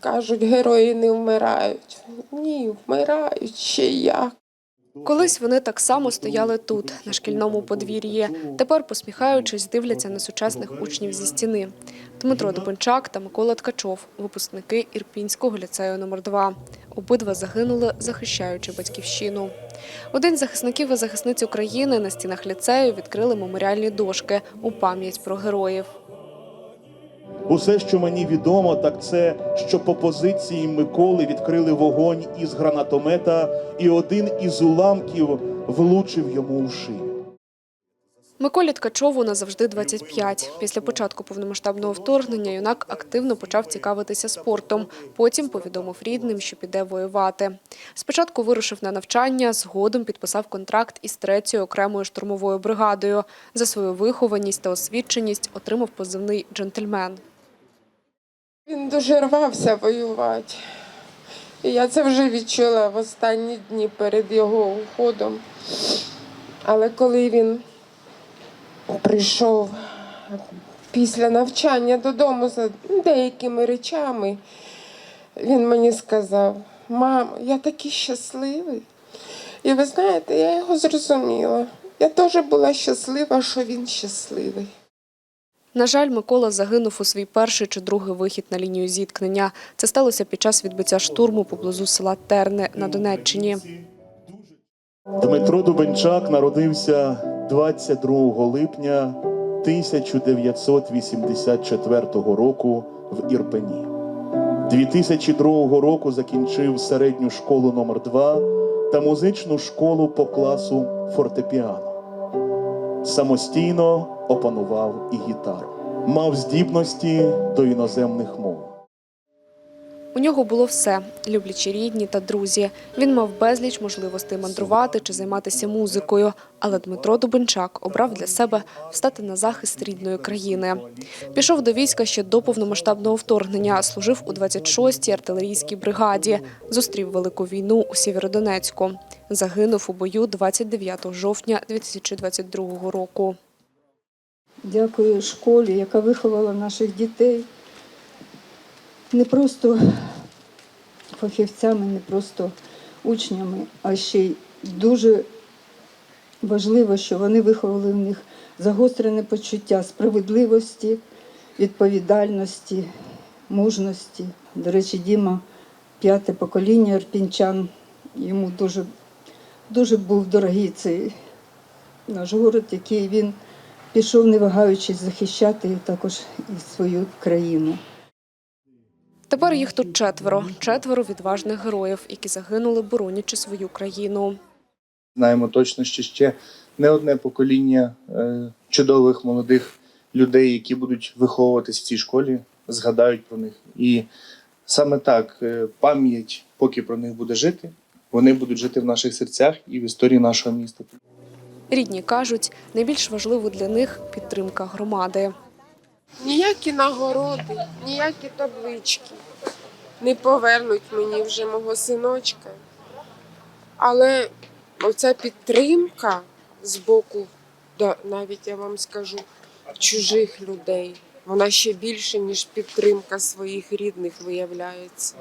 Кажуть, герої не вмирають. Ні, вмирають ще як. Колись вони так само стояли тут, на шкільному подвір'ї. Тепер, посміхаючись, дивляться на сучасних учнів зі стіни. Дмитро Дубенчак та Микола Ткачов, випускники Ірпінського ліцею номер 2 Обидва загинули, захищаючи батьківщину. У день захисників і захисниць України на стінах ліцею відкрили меморіальні дошки у пам'ять про героїв. Усе, що мені відомо, так це, що по позиції Миколи відкрили вогонь із гранатомета, і один із уламків влучив йому у шию. Миколі Ткачову назавжди 25. Після початку повномасштабного вторгнення юнак активно почав цікавитися спортом. Потім повідомив рідним, що піде воювати. Спочатку вирушив на навчання, згодом підписав контракт із третьою окремою штурмовою бригадою. За свою вихованість та освіченість отримав позивний джентльмен. Він дуже рвався воювати. І я це вже відчула в останні дні перед його уходом. Але коли він прийшов після навчання додому за деякими речами, він мені сказав: мамо, я такий щасливий. І ви знаєте, я його зрозуміла. Я теж була щаслива, що він щасливий. На жаль, Микола загинув у свій перший чи другий вихід на лінію зіткнення. Це сталося під час відбиття штурму поблизу села Терне на Донеччині. Дмитро Дубенчак народився 22 липня 1984 року в Ірпені. 2002 року закінчив середню школу номер 2 та музичну школу по класу фортепіано. Самостійно опанував і гітару. Мав здібності до іноземних мов. У нього було все – люблячі рідні та друзі. Він мав безліч можливостей мандрувати чи займатися музикою. Але Дмитро Дубенчак обрав для себе встати на захист рідної країни. Пішов до війська ще до повномасштабного вторгнення, служив у 26-й артилерійській бригаді, зустрів Велику війну у Сєвєродонецьку. Загинув у бою 29 жовтня 2022 року. Дякую школі, яка виховала наших дітей не просто фахівцями, не просто учнями, а ще й дуже важливо, що вони виховали в них загострене почуття справедливості, відповідальності, мужності. До речі, Діма, п'яте покоління ірпінчан, йому дуже, дуже був дорогий цей наш город, який він пішов, не вагаючись захищати також і свою країну. Тепер їх тут четверо – четверо відважних героїв, які загинули, боронячи свою країну. Знаємо точно, що ще не одне покоління е, чудових молодих людей, які будуть виховуватись в цій школі, згадають про них. І саме так е, пам'ять, поки про них буде жити, вони будуть жити в наших серцях і в історії нашого міста. Рідні кажуть, найбільш важливо для них – підтримка громади. Ніякі нагороди, ніякі таблички не повернуть мені вже мого синочка. Але оця підтримка з боку, навіть я вам скажу, чужих людей, вона ще більше, ніж підтримка своїх рідних виявляється.